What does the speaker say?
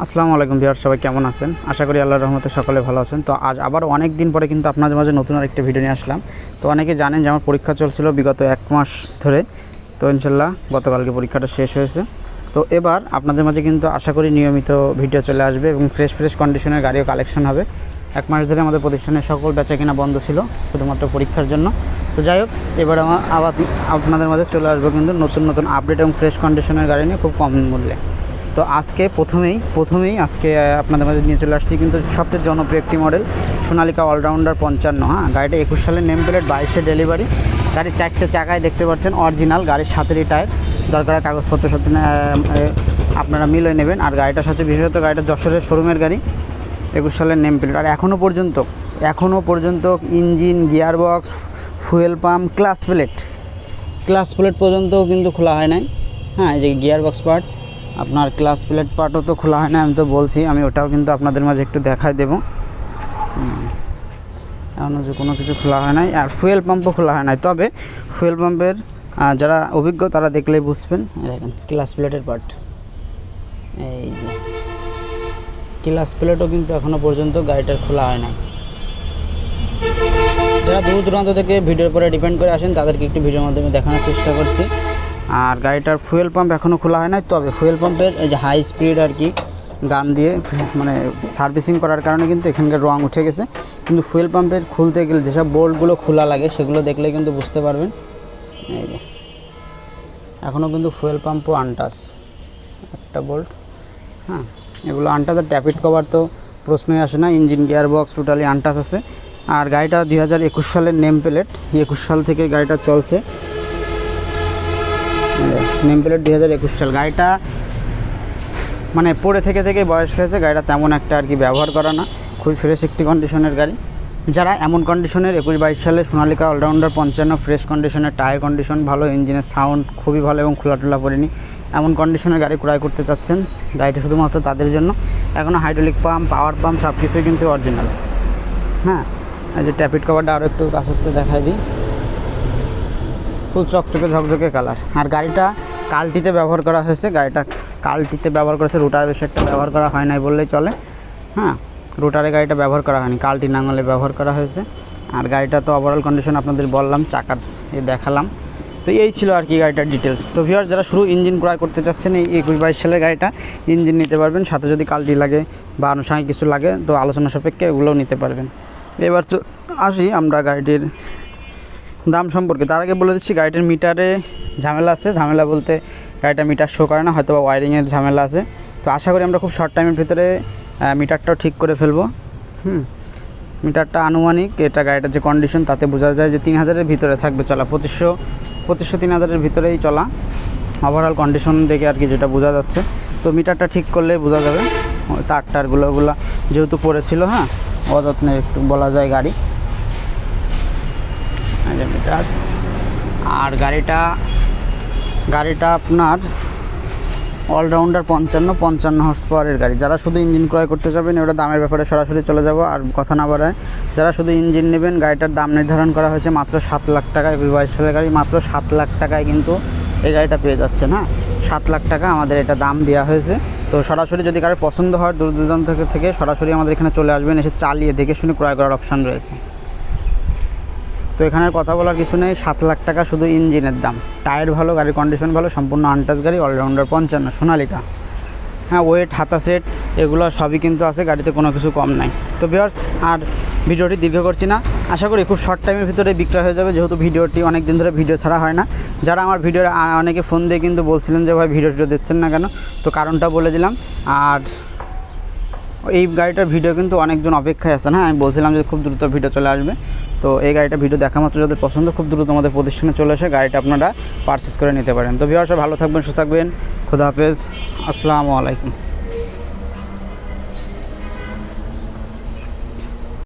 আসসালামু আলাইকুম বিহার সবাই কেমন আছেন? আশা করি আল্লাহর রহমতে সকলে ভালো আছেন। তো আজ আবার অনেক দিন পরে কিন্তু আপনাদের মাঝে নতুন আর একটা ভিডিও নিয়ে আসলাম। তো অনেকে জানেন যে আমার পরীক্ষা চলছিল বিগত এক মাস ধরে। তো ইনশাল্লাহ গতকালকে পরীক্ষাটা শেষ হয়েছে। তো এবার আপনাদের মাঝে কিন্তু আশা করি নিয়মিত ভিডিও চলে আসবে এবং ফ্রেশ ফ্রেশ কন্ডিশনের গাড়িও কালেকশন হবে। এক মাস ধরে আমাদের প্রতিষ্ঠানের সকল বেচা কেনা বন্ধ ছিল, শুধুমাত্র পরীক্ষার জন্য। তো যাই হোক, এবার আমার আবার আপনাদের মাঝে চলে আসব কিন্তু নতুন নতুন আপডেট এবং ফ্রেশ কন্ডিশনের গাড়ি নিয়ে খুব কম মূল্যে। তো আজকে প্রথমেই প্রথমেই আজকে আপনাদের মাঝে নিয়ে চলে আসছি কিন্তু সবচেয়ে জনপ্রিয় একটি মডেল সোনালিকা অলরাউন্ডার পঞ্চান্ন হ্যাঁ? গাড়িটা একুশ সালের নেম প্লেট বাইশে ডেলিভারি গাড়ির চারটে চাকায় দেখতে পাচ্ছেন অরিজিনাল গাড়ির সাথেরই টায়ার দরকার কাগজপত্র আহ, আপনারা মিলে নেবেন। আর গাড়িটা সবচেয়ে বিশেষত গাড়িটা যশোরের শোরুমের গাড়ি একুশ সালের নেম প্লেট আর এখনও পর্যন্ত এখনও পর্যন্ত engine gear box fuel pump clutch plate clutch plate পর্যন্তও কিন্তু খোলা হয় নাই। হ্যাঁ এই যে গিয়ার বক্স পার্ট আপনার ক্লাস প্লেট পার্টও তো খোলা হয় না, আমি তো বলছি, আমি ওটাও কিন্তু আপনাদের মাঝে একটু দেখাই দেবো। এখনও যে কোনো কিছু খোলা হয় নাই, আর ফুয়েল পাম্পও খোলা হয় নাই। তবে ফুয়েল পাম্পের যারা অভিজ্ঞ, তারা দেখলেই বুঝবেন। দেখেন ক্লাস প্লেটের পার্ট এই যে ক্লাস প্লেটও কিন্তু এখনও পর্যন্ত গাড়িটার খোলা হয় নাই। যারা দূর দূরান্ত থেকে ভিডিওর উপরে ডিপেন্ড করে আসেন, তাদেরকে একটু ভিডিওর মাধ্যমে দেখানোর চেষ্টা করছি। আর গাড়িটার ফুয়েল পাম্প এখনও খোলা হয় নাই, তবে ফুয়েল পাম্পের এই যে হাই স্পিড আর কি গান দিয়ে মানে সার্ভিসিং করার কারণে কিন্তু এখানকার রং উঠে গেছে। কিন্তু ফুয়েল পাম্পের খুলতে গেলে যেসব বোল্টগুলো খোলা লাগে, সেগুলো দেখলে কিন্তু বুঝতে পারবেন। এই যে এখনও কিন্তু ফুয়েল পাম্পও আনটাস একটা বোল্ট হ্যাঁ এগুলো আনটাস আর ট্যাপিট কভার তো প্রশ্নই আসে না engine gear box totally untouched আছে। আর গাড়িটা দুই হাজার একুশ সালের নেম প্লেট একুশ সাল থেকে গাড়িটা চলছে। নেম প্লেট দুই হাজার একুশ সাল। গাড়িটা মানে পড়ে থেকে থেকে বয়স হয়েছে, গাড়িটা তেমন একটা আর কি ব্যবহার করা না। খুবই ফ্রেশ একটি কন্ডিশনের গাড়ি। যারা এমন কন্ডিশনের একুশ বাইশ সালে সোনালিকা অলরাউন্ডার পঞ্চান্ন ফ্রেশ কন্ডিশনের টায়ার কন্ডিশন ভালো ইঞ্জিনের সাউন্ড খুবই ভালো এবং খোলা টোলা পড়েনি এমন কন্ডিশনের গাড়ি ক্রয় করতে চাচ্ছেন, গাড়িটা শুধুমাত্র তাদের জন্য। এখনও হাইড্রোলিক পাম্প পাওয়ার পাম্প সব কিছুই কিন্তু অরিজিনাল হ্যাঁ এই যে ট্যাপিট কভারটা আরও একটু কাছের দেখাই দিই। ফুল চকচকে ঝকঝকে কালার। আর গাড়িটা কালটিতে ব্যবহার করা হয়েছে, গাড়িটা কালটিতে ব্যবহার করেছে, রোটার বেশি একটা ব্যবহার করা হয় নাই বললেই চলে। হ্যাঁ রোটারে গাড়িটা ব্যবহার করা হয়নি, কালটি নাঙলে ব্যবহার করা হয়েছে। আর গাড়িটা তো ওভারঅল কন্ডিশন আপনাদের বললাম, চাকার এ দেখালাম। তো এই ছিল আর কি গাড়িটার ডিটেলস তো ভিউয়ার যারা শুরু ইঞ্জিন ক্রয় করতে চাচ্ছেন, এই একুশ বাইশ সালের গাড়িটা ইঞ্জিন নিতে পারবেন, সাথে যদি কালটি লাগে বা আনুষঙ্গিক কিছু লাগে, তো আলোচনা সাপেক্ষে এগুলোও নিতে পারবেন। এবার তো আসি আমরা গাড়িটির দাম সম্পর্কে। তার আগে বলে দিচ্ছি, গাড়িটার মিটারে ঝামেলা আছে। ঝামেলা বলতে গাড়িটা মিটার শো করে না হয়তো বা ওয়ারিংয়ের ঝামেলা আছে। তো আশা করি আমরা খুব শর্ট টাইমের ভিতরে মিটারটাও ঠিক করে ফেলব। হুম। মিটারটা আনুমানিক, এটা গাড়িটার যে কন্ডিশন তাতে বোঝা যায় যে তিন হাজারের ভিতরে থাকবে চলা। পঁচিশশো পঁচিশশো তিন হাজারের ভিতরেই চলা। ওভারঅল কন্ডিশন দেখে আর কি যেটা বোঝা যাচ্ছে। তো মিটারটা ঠিক করলে বোঝা যাবে। তার টারগুলো ওগুলো যেহেতু পড়েছিল হ্যাঁ অযত্নের একটু বলা যায় গাড়ি। এই যে মিটার আর গাড়িটা গাড়িটা আপনার অলরাউন্ডার পঞ্চান্ন পঞ্চান্ন হর্স পাওয়ারের গাড়ি। যারা শুধু ইঞ্জিন ক্রয় করতে যাবেন ওটা দামের ব্যাপারে সরাসরি চলে যাব। আর কথা না বাড়ায়, যারা শুধু ইঞ্জিন নেবেন, গাড়িটার দাম নির্ধারণ করা হয়েছে মাত্র সাত লাখ টাকায় একুশ বাইশ সালের গাড়ি, মাত্র সাত লাখ টাকায় কিন্তু এই গাড়িটা পেয়ে যাচ্ছেন হ্যাঁ? সাত লাখ টাকা আমাদের এটা দাম দেওয়া হয়েছে। তো সরাসরি যদি কারোর পছন্দ হয় দূর দূরান্ত থেকে সরাসরি আমাদের এখানে চলে আসবেন, এসে চালিয়ে দেখে শুনে ক্রয় করার অপশান রয়েছে। তো এখানে কথা বলার কিছু নেই। সাত লাখ টাকা শুধু ইঞ্জিনের দাম। টায়ার ভালো গাড়ির কন্ডিশন ভালো, সম্পূর্ণ আনটাচ গাড়ি অলরাউন্ডার পঞ্চান্ন, সোনালিকা। হ্যাঁ ওয়েট হাতা সেট এগুলো সবই কিন্তু আছে, গাড়িতে কোনো কিছু কম নাই। তো বিয়ার্স আর ভিডিওটি দীর্ঘ করছি না। আশা করি খুব শর্ট টাইমের ভিতরে বিক্রয় হয়ে যাবে, যেহেতু ভিডিওটি অনেক দিন ধরে ভিডিও ছাড়া হয় না। যারা আমার ভিডিওর অনেকে ফোন দিয়ে কিন্তু বলছিলেন যে, ভাই ভিডিও টিডিও দিচ্ছেন না কেন? তো কারণটা বলে দিলাম। আর এই গাড়িটার ভিডিও কিন্তু অনেকজন অপেক্ষায় আছেন। হ্যাঁ আমি বলছিলাম যে, খুব দ্রুত ভিডিও চলে আসবে। তো এই গাড়িটা ভিডিও দেখা মাত্র যাদের পছন্দ, খুব দ্রুত আমাদের প্রতিষ্ঠানে চলে এসে গাড়িটা আপনারা পারচেস করে নিতে পারেন। তো ভিউয়ার্স ভালো থাকবেন, সুস্থ থাকবেন, খোদা হাফেজ, আসসালামু আলাইকুম।